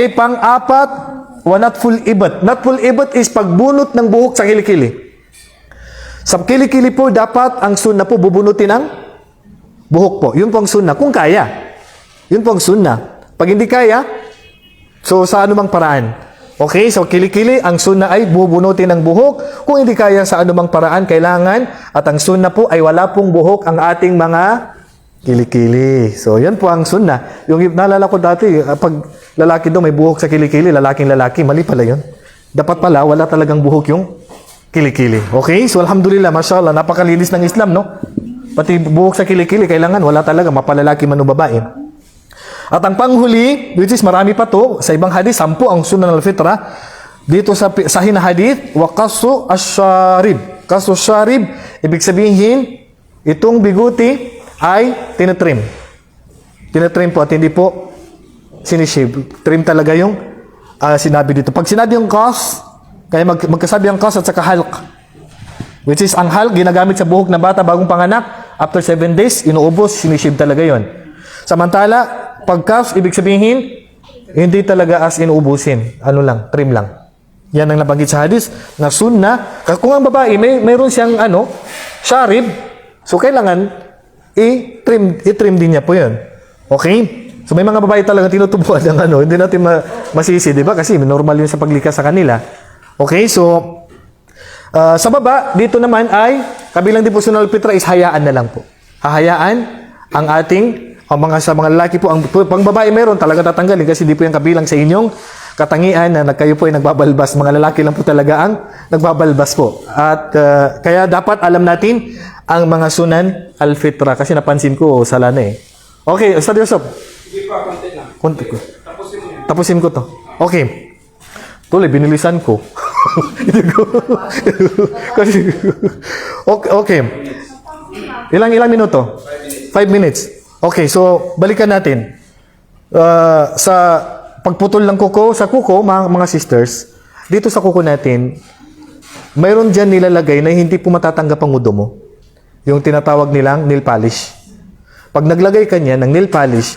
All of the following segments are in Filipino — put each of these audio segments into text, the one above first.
Okay, pang-apat, wanatful ibat. Natful ibat is pagbunot ng buhok sa kilikili. Sa kilikili po, dapat ang sunna po bubunutin ang buhok po. Yun po ang sunna. Kung kaya. Yun po ang sunna. Pag hindi kaya, so sa anumang paraan. Okay, so kilikili, ang sunna ay bubunutin ng buhok. Kung hindi kaya sa anumang paraan, kailangan. At ang sunna po ay wala pong buhok ang ating mga kilikili. So, yan po ang sunna. Yung naalala ko dati, ah, pag lalaki daw may buhok sa kilikili, lalaking lalaki, mali pala yun. Dapat pala, wala talagang buhok yung kilikili. Okay? So, alhamdulillah, mashallah, napakalinis ng Islam, no? Pati buhok sa kilikili, kailangan, wala talaga, mapalalaki man o babae. At ang panghuli, which is marami pa to, sa ibang hadith, sampu ang sunan al-fitra, dito sa, sa hinahadith, wa kasu asyarib. Kasu syarib, ibig sabihin, itong biguti ay tinatrim. Tinatrim po at hindi po sinishave. Trim talaga yung ah, sinabi dito. Pag sinabi yung kas, kaya mag, magkasabi ang kas at saka halq. Which is, ang halq, ginagamit sa buhok ng bata bagong panganak. After 7 days, inuubos, sinishave talaga yon. Samantala, pag calf, ibig sabihin, hindi talaga as inuubusin. Ano lang, trim lang. Yan ang nabanggit sa hadis na sunna. Kung ang babae, may mayroon siyang ano, sharib, so kailangan i-trim, i-trim din niya po yun. Okay? So may mga babae talaga tinutubuan ng ano, hindi natin ma- masisi, di ba? Kasi normal yun sa paglikas sa kanila. Okay, so ah, sa baba, dito naman ay kabilang din sa Pitra is hayaan na lang po. Hahayaan ang ating ang mga sa mga lalaki po ang pang babae meron talaga tatanggalin kasi di po yung kabilang sa inyong katangian na kayo po ay nagbabalbas. Mga lalaki lang po talaga ang nagbabalbas po. At ah, kaya dapat alam natin ang mga sunan al-fitra kasi napansin ko sala na eh. Okay, Ustad Yusuf. Sige pa, konti lang. Konti ko. Tapusin mo yan. Tapusin ko to. Okay. Tuloy, binilisan ko. Hindi. Kasi, okay, okay. Ilang ilang minuto? Five minutes. Okay, so balikan natin. Uh, sa pagputol ng kuko, sa kuko, mga, mga sisters, dito sa kuko natin, mayroon dyan nilalagay na hindi po matatanggap ang udo mo. Yung tinatawag nilang nail polish. Pag naglagay ka niya ng nail polish,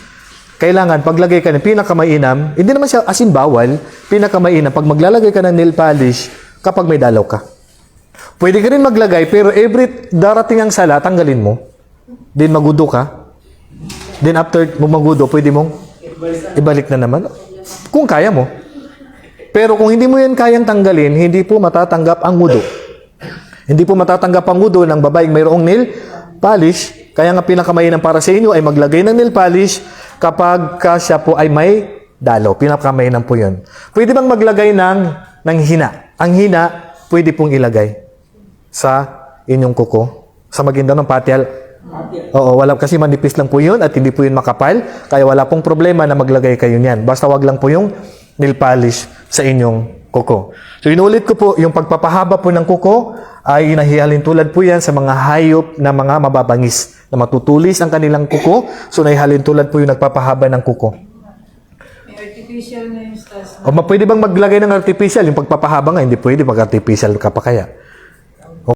kailangan paglagay ka ng pinakamainam, hindi naman siya asin bawal, pinakamainam, pag maglalagay ka ng nail polish, kapag may dalaw ka. Pwede ka rin maglagay, pero every darating ang sala, tanggalin mo. Then magudo ka. Then after mo magudo, pwede mong ibalik na naman. Kung kaya mo. Pero kung hindi mo yan kayang tanggalin, hindi po matatanggap ang wudo. Hindi po matatanggap ang wudo ng babaeng mayroong nail polish. Kaya nga pinakamainam para sa inyo ay maglagay ng nail polish kapag ka siya po ay may dalaw. Pinakamainam po yun. Pwede bang maglagay ng, ng hina? Ang hina, pwede pong ilagay sa inyong kuko. Sa magindaw ng patyal. Oo, wala kasi manipis lang po yun at hindi po yun makapal. Kaya wala pong problema na maglagay kayo niyan. Basta wag lang po yung nail polish sa inyong kuko. So inulit ko po, yung pagpapahaba po ng kuko ay nahihalin tulad po yan sa mga hayop na mga mababangis na matutulis ang kanilang kuko. So nahihalin tulad po yung nagpapahaba ng kuko. May artificial na yung stars. O ma- pwede bang maglagay ng artificial? Yung pagpapahaba nga, hindi pwede pag artificial ka pa kaya.